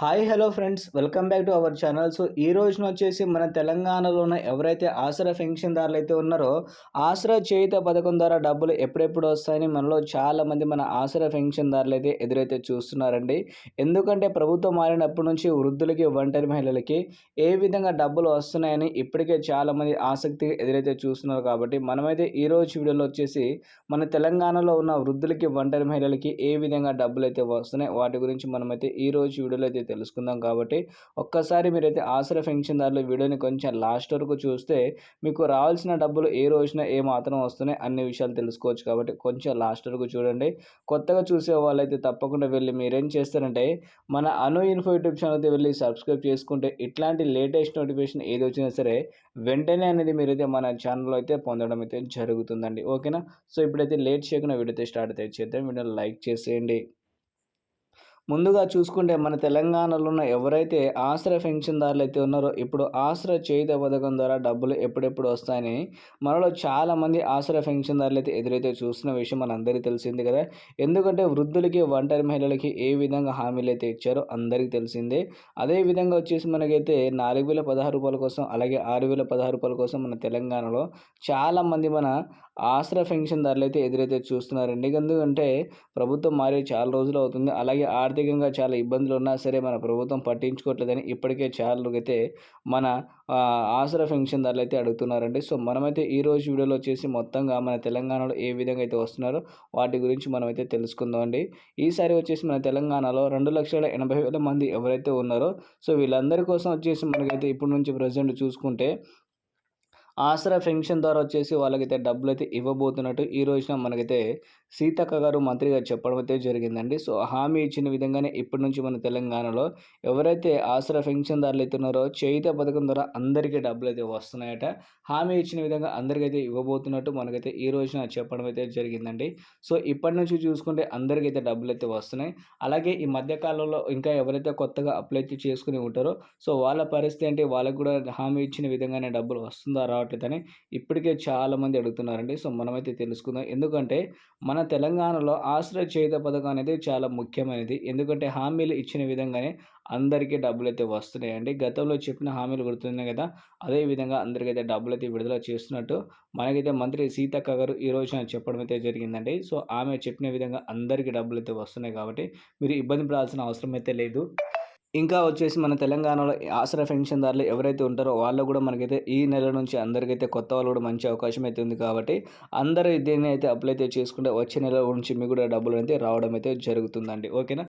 Hi hello friends. Welcome back to our channel. So ఈ రోజున వచ్చేసి మన తెలంగాణలో ఉన్న ఎవరైతే ఆసరా పెన్షన్దారులు అయితే ఉన్నారో ఆసరా చేయుత పథకం ద్వారా డబ్బులు ఎప్పుడెప్పుడు వస్తాయని మనలో చాలామంది మన ఆసరా పెన్షన్దారులు అయితే ఎదురైతే చూస్తున్నారండి. ఎందుకంటే ప్రభుత్వం మారినప్పటి నుంచి వృద్ధులకి ఒంటరి మహిళలకి ఏ విధంగా డబ్బులు వస్తున్నాయని ఇప్పటికే చాలామంది ఆసక్తి ఎదురైతే చూస్తున్నారు కాబట్టి మనమైతే ఈ రోజు వీడియోలో వచ్చేసి మన తెలంగాణలో ఉన్న వృద్ధులకి ఒంటరి మహిళలకి ఏ విధంగా డబ్బులు అయితే వస్తున్నాయి వాటి గురించి మనమైతే ఈ రోజు వీడియోలో అయితే తెలుసుకుందాం కాబట్టి ఒక్కసారి మీరైతే ఆసరా పెన్షన్దారులు వీడియోని కొంచెం లాస్ట్ వరకు చూస్తే మీకు రావాల్సిన డబ్బులు ఏ రోజున ఏ మాత్రం వస్తున్నాయి అన్ని విషయాలు తెలుసుకోవచ్చు కాబట్టి కొంచెం లాస్ట్ వరకు చూడండి. కొత్తగా చూసే వాళ్ళైతే తప్పకుండా వెళ్ళి మీరేం చేస్తారంటే మన అను ఇన్ఫో యూట్యూబ్ ఛానల్ అయితే వెళ్ళి సబ్స్క్రైబ్ చేసుకుంటే ఇట్లాంటి లేటెస్ట్ నోటిఫికేషన్ ఏది వచ్చినా సరే వెంటనే అనేది మీరైతే మన ఛానల్లో అయితే పొందడం అయితే జరుగుతుందండి. ఓకేనా? సో ఇప్పుడైతే లేట్ చేయకుండా వీడియో అయితే స్టార్ట్ అయితే చేద్దాం. వీడియో లైక్ చేసేయండి. ముందుగా చూసుకుంటే మన తెలంగాణలో ఉన్న ఎవరైతే ఆశ్రయ పెన్షన్దారులు అయితే ఉన్నారో ఇప్పుడు ఆశ్రయ చేయుత పథకం ద్వారా డబ్బులు ఎప్పుడెప్పుడు వస్తాయని మనలో చాలామంది ఆశ్రయ పెన్షన్దారులు అయితే ఎదురైతే చూస్తున్న విషయం మనందరికీ తెలిసింది కదా. ఎందుకంటే వృద్ధులకి ఒంటరి మహిళలకి ఏ విధంగా హామీలు అయితే ఇచ్చారో అందరికీ తెలిసిందే. అదే విధంగా వచ్చేసి మనకైతే నాలుగు వేల పదహారు రూపాయల కోసం అలాగే ఆరు వేల పదహారు రూపాయల కోసం మన తెలంగాణలో చాలామంది మన ఆశ్రయ పెన్షన్దారులు అయితే ఎదురైతే చూస్తున్నారండి. ఎందుకంటే ప్రభుత్వం మారి చాలా రోజులు అవుతుంది. అలాగే ఆర్థిక ఆర్థికంగా చాలా ఇబ్బందులు ఉన్నా సరే మన ప్రభుత్వం పట్టించుకోవట్లేదని ఇప్పటికే చాలా అయితే మన ఆసరా పెన్షన్దారులు అయితే అడుగుతున్నారండి. సో మనమైతే ఈ రోజు వీడియోలో వచ్చేసి మొత్తంగా మన తెలంగాణలో ఏ విధంగా అయితే వస్తున్నారో వాటి గురించి మనమైతే తెలుసుకుందామండి. ఈసారి వచ్చేసి మన తెలంగాణలో రెండు లక్షల ఎనభై వేల మంది ఎవరైతే ఉన్నారో సో వీళ్ళందరి కోసం వచ్చేసి మనకైతే ఇప్పటి నుంచి ప్రజెంట్ చూసుకుంటే ఆసరా పెన్షన్ ద్వారా వచ్చేసి వాళ్ళకైతే డబ్బులు అయితే ఇవ్వబోతున్నట్టు ఈ రోజున మనకైతే సీతక్క గారు మంత్రి గారు చెప్పడం అయితే జరిగిందండి. సో హామీ ఇచ్చిన విధంగానే ఇప్పటి నుంచి మన తెలంగాణలో ఎవరైతే ఆసరా పెన్షన్దారులు అయితే ఉన్నారో చేయిత పథకం ద్వారా అందరికీ డబ్బులు అయితే వస్తున్నాయట. హామీ ఇచ్చిన విధంగా అందరికైతే ఇవ్వబోతున్నట్టు మనకైతే ఈ రోజున చెప్పడం అయితే జరిగిందండి. సో ఇప్పటి నుంచి చూసుకుంటే అందరికైతే డబ్బులు అయితే వస్తున్నాయి. అలాగే ఈ మధ్యకాలంలో ఇంకా ఎవరైతే కొత్తగా అప్లై చేసుకుని ఉంటారో సో వాళ్ళ పరిస్థితి అంటే వాళ్ళకు కూడా హామీ ఇచ్చిన విధంగానే డబ్బులు వస్తుందా రావట్లేదని ఇప్పటికే చాలామంది అడుగుతున్నారండి. సో మనమైతే తెలుసుకుందాం. ఎందుకంటే మన తెలంగాణలో ఆశ్రయ చేత పథకం అనేది చాలా ముఖ్యమైనది. ఎందుకంటే హామీలు ఇచ్చిన విధంగానే అందరికీ డబ్బులు అయితే వస్తున్నాయండి. గతంలో చెప్పిన హామీలు గుర్తున్నాయి కదా అదే విధంగా అందరికైతే డబ్బులు అయితే విడుదల చేస్తున్నట్టు మనకైతే మంత్రి సీతక్క గారు ఈ రోజున చెప్పడం అయితే జరిగిందండి. సో ఆమె చెప్పిన విధంగా అందరికీ డబ్బులు అయితే వస్తున్నాయి కాబట్టి మీరు ఇబ్బంది పడాల్సిన అవసరం అయితే లేదు. ఇంకా వచ్చేసి మన తెలంగాణలో ఆసరా పెన్షన్దారులు ఎవరైతే ఉంటారో వాళ్ళు కూడా మనకైతే ఈ నెల నుంచి అందరికైతే కొత్త వాళ్ళు కూడా మంచి అవకాశం అయితే ఉంది కాబట్టి అందరూ దీన్ని అయితే అప్లై అయితే చేసుకుంటే వచ్చే నెల నుంచి మీకు కూడా డబ్బులు అయితే రావడం అయితే జరుగుతుందండి. ఓకేనా?